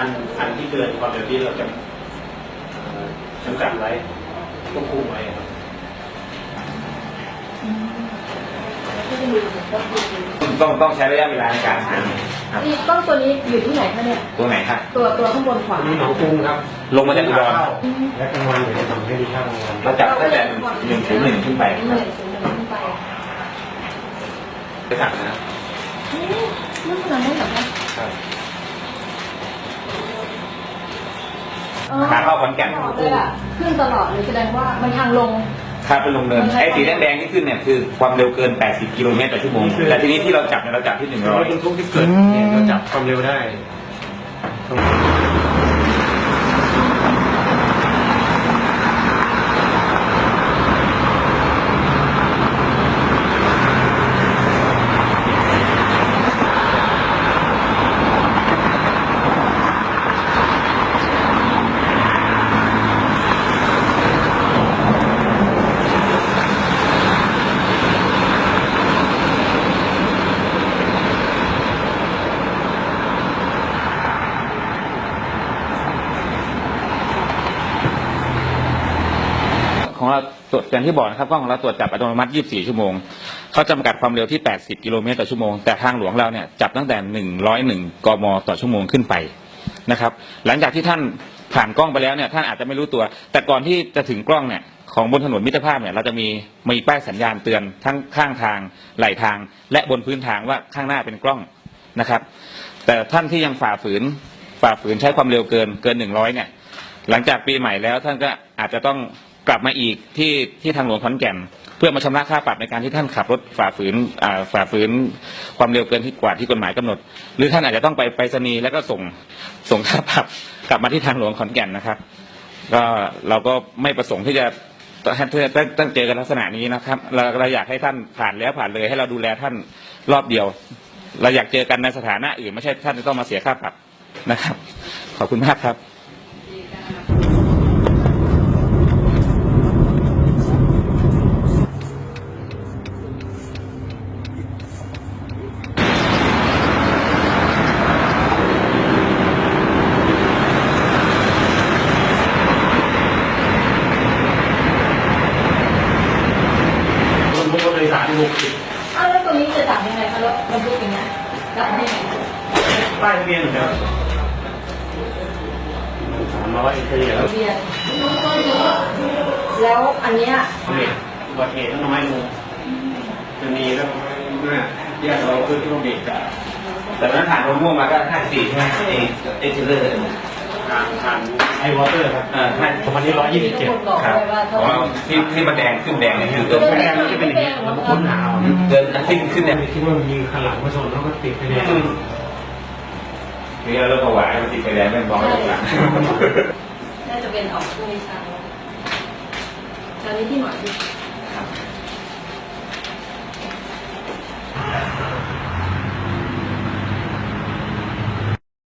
อันอันที่เกินความเร็วที่เราจะเอ่อจำกัดไว้ควบคุมไว้ครับก็จะมีก็คือต้องต้องใช้ระยะเวลาในการหาครับนี่กล้องตัวนี้อยู่ที่ไหนคะเนี่ย ตัวไหนครับ ตัวตัวข้างบนขวานี่หนองกรุงครับ ลงมาจากอุดรและกลางวันเดี๋ยวจะทำให้ดีค่ากลางวันเราจับตั้งแต่หนึ่งถึงหนึ่งขึ้นไปหนึ่งถึงหนึ่งขึ้นไปไปสั่งนะนี่นี่ขนาดนั้นเหรอคะครับ อ๋อ ขาเข้าขอนแก่นตลอดเลยอะขึ้นตลอดเลยแสดงว่ามันทางลงครับเป็นลงเนินไอ้สีแดงๆที่ขึ้นเนี่ยคือความเร็วเกิน 80 กิโลเมตรต่อชั่วโมงแต่ทีนี้ที่เราจับเนี่ยเราจับที่รถบรร100ทุกที่เกิดเหตุเราจับความเร็วได้ ของเราตรวจอย่างที่บอกนะครับกล้องของเราตรวจจับอัตโนมัติ 24 ชั่วโมงเขาจำกัดความเร็วที่ 80 กิโลเมตรต่อชั่วโมงแต่ทางหลวงเราเนี่ยจับตั้งแต่ 101 กมต่อชั่วโมงขึ้นไปนะครับ หลังจากที่ท่านผ่านกล้องไปแล้วเนี่ยท่านอาจจะไม่รู้ตัว แต่ก่อนที่จะถึงกล้องเนี่ยของบนถนนมิตรภาพเนี่ยเราจะมีมีป้ายสัญญาณเตือนทั้งข้างทางไหลทาง และบนพื้นทางว่าข้างหน้าเป็นกล้องนะครับ แต่ท่านที่ยังฝ่าฝืนฝ่าฝืนใช้ความเร็วเกินเกิน 100เนี่ยหลังจากปีใหม่แล้วท่านก็อาจจะต้อง กลับมาอีกที่ที่ทางหลวงขอนแก่น เพื่อมาชำระค่าปรับในการที่ท่านขับรถฝ่าฝืนอ่าฝ่าฝืนความเร็วเกินที่กว่าที่กฎหมายกำหนด หรือท่านอาจจะต้องไปไปรษณีย์แล้วก็ส่งส่งค่าปรับกลับมาที่ทางหลวงขอนแก่นนะครับ ก็เราก็ไม่ประสงค์ที่จะให้ต้องต้องเจอกันลักษณะนี้นะครับ เราเราอยากให้ท่านผ่านแล้วผ่านเลยให้เราดูแลท่านรอบเดียว เราอยากเจอกันในสถานะอื่นไม่ใช่ท่านจะต้องมาเสียค่าปรับนะครับ ขอบคุณมากครับ รถบรรทุกโดยสาร หกสิบอ้าวแล้วตรงนี้จะจับยังไงคะรถบรรทุกอย่างเงี้ยจับได้ยังไงป้ายทะเบียนเหมือนเดิมสามร้อยเฉลี่ยแล้วทะเบียนแล้วอันเนี้ยเหตุอุบัติเหตุน้อยลงจะมีแล้วเนี่ยแยกเราคือที่เราเบรกกับแต่วันนั้นผ่านโรงม่วงมาก็ห้าสี่ใช่ไหมเอเอเทเลอร์ ทางทางไอวอเตอร์ครับเออห้าวันนี้ร้อยยี่สิบเจ็ดมีคนบอกครับเลยว่าของเราที่ที่มันแดงขึ้นแดงเนี่ยคือตัเกิวนแดงมันจะเป็นอย่างนี้เราก็ค้นหาเอาเกินขึ้นขึ้นเนี่ยคิดว่ามีขันหลังมาชนแล้วก็ติดไปเนี่ยนี่เราเริ่มประวัติมันติดไฟแดงไม่มองไม่หลังน่าจะเป็นออกพรุ่งนี้เช้าเช้านี้ที่หมอที่